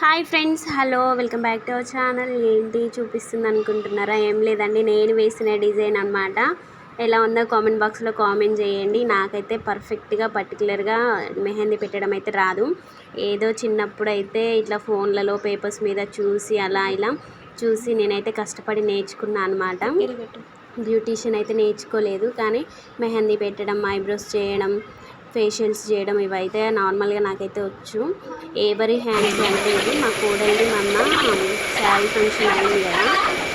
Hi friends hello welcome back to our channel. ఏంటి? చూపిస్తుంది అనుకుంటున్నారా? ఏం లేదండి నేను వేసిన డిజైన్ అనమాట ఎలా ఉందో కామెంట్ బాక్స్లో కామెంట్ చేయండి. నాకైతే పర్ఫెక్ట్గా పర్టికులర్గా మెహందీ పెట్టడం అయితే రాదు. ఏదో చిన్నప్పుడు అయితే ఇట్లా ఫోన్లలో పేపర్స్ మీద చూసి అలా ఇలా చూసి నేనైతే కష్టపడి నేర్చుకున్నాను అనమాట బ్యూటీషియన్ అయితే నేర్చుకోలేదు కానీ మెహందీ పెట్టడం ఐబ్రోస్ చేయడం ఫేషియల్స్ చేయడం ఇవైతే నార్మల్గా నాకైతే వచ్చు. ఎవరి హ్యాండ్స్ అంటే ఇది మా కోడలిది మొన్న శారీ ఫంక్షన్ అయింది కదా.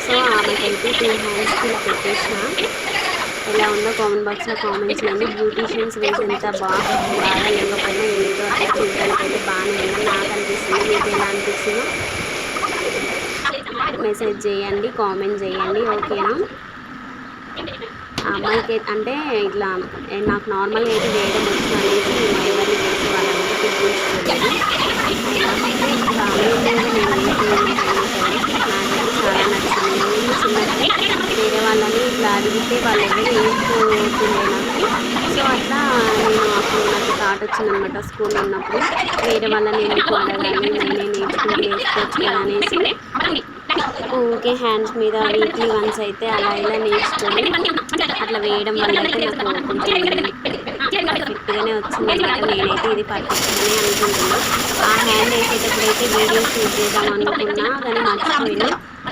సో ఆమెకైతే టూ హ్యాండ్స్ కూడా పెట్టేసిన. ఎలా ఉందో కామెంట్ బాక్స్లో కామెంట్స్ చేయండి. బ్యూటీషియన్స్ వేసి ఎంత బాగా బాగా లేకపోయినా ఏదో అట్లా చూడడానికి అయితే బాగానే ఉంది. నాకు అనిపిస్తుంది మీకు ఎలా అనిపిస్తుందో మెసేజ్ చేయండి కామెంట్ చేయండి ఓకేనా? ఆ అమ్మాయికి అంటే ఇట్లా నాకు నార్మల్గా అయితే వేయడం వచ్చు అనేసి నేను ఎవరిని చాలా వేరే వాళ్ళని ఇట్లా అడిగితే వాళ్ళు ఎవరు వేసుకోతుండే నాకు సో అట్లా నేను అప్పుడు నాకు థాట్ వచ్చిందనమాట స్కూల్లో ఉన్నప్పుడు వేరే వాళ్ళని ఎందుకు అడగాలి నేనే నేర్చుకుని నేర్చుకోవచ్చు కదా అనేసి ఓకే హ్యాండ్స్ మీద వీక్లీ వన్స్ అయితే అలా ఇలా నేర్చుకొని అట్లా వేయడం వల్ల అయితే నాకు కొంచెం వచ్చింది నేనైతే ఇది పర్ఫెక్ట్గానే అనుకుంటున్నా. ఆ హ్యాండ్ అయితే వీడియో షూట్ చేద్దాం అనుకున్నా కానీ మర్చిపోయినా.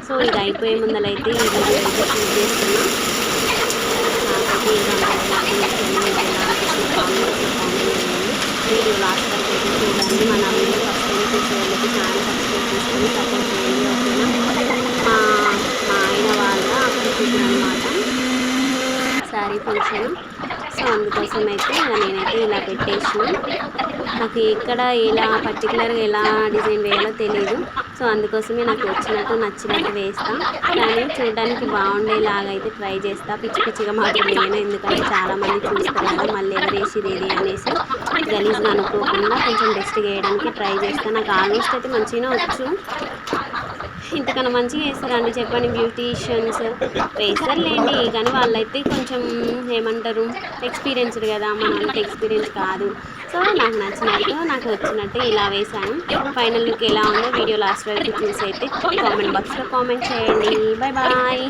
సో ఇది అయిపోయే ముందలైతే ఈ వీడియో అయితే షూట్ చేస్తున్నా. వీడియో లాస్ట్ వరకు అయితే చూడండి. మన video first time channel subscribe చేసుకొని సపోర్ట్ చేయండి ఓకేనా మా మా ఆయన వాళ్ళ అక్కడ కూతురు అనమాట శారీ ఫంక్షన్ సో అందుకోసం అయితే నేనైతే ఇలా పెట్టేసిన. నాకు ఎక్కడ ఎలా పర్టికులర్గా ఎలా డిజైన్ వేయాలో తెలియదు సో అందుకోసమే నాకు వచ్చినట్టు నచ్చినట్టు వేస్తా. కానీ చూడడానికి బాగుండేలాగా అయితే ట్రై చేస్తా. పిచ్చి పిచ్చిగా మాత్రం నేను ఎందుకంటే చాలామంది చూస్తారు కదా మళ్ళీ ఎవరు వేసేది ఏది అనేసి. గలీజ్గా అనుకోకుండా కొంచెం బెస్ట్ వేయడానికి ట్రై చేస్తాను నాకు ఆల్మోస్ట్ అయితే మంచిగానే వచ్చు. ఇంతకన్నా మంచిగా వేస్తారండి చెప్పండి. బ్యూటీషియన్స్ వేస్తారులేండి. కానీ వాళ్ళైతే కొంచెం ఏమంటారు? ఎక్స్పీరియన్స్డ్ కదా. మన ఎక్స్పీరియన్స్ కాదు. సో నాకు నచ్చినట్టు నాకు వచ్చినట్టు ఇలా వేశాను. ఫైనల్ లుక్ ఎలా ఉందో వీడియో లాస్ట్ వరకు చూసి అయితే కామెంట్ బాక్స్లో కామెంట్ చేయండి. Bye bye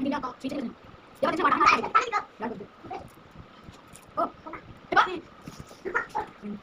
근데 아까 진짜 야, 진짜 말안 하네. 빨리 가. 야, 이거. 어, 대박. 응.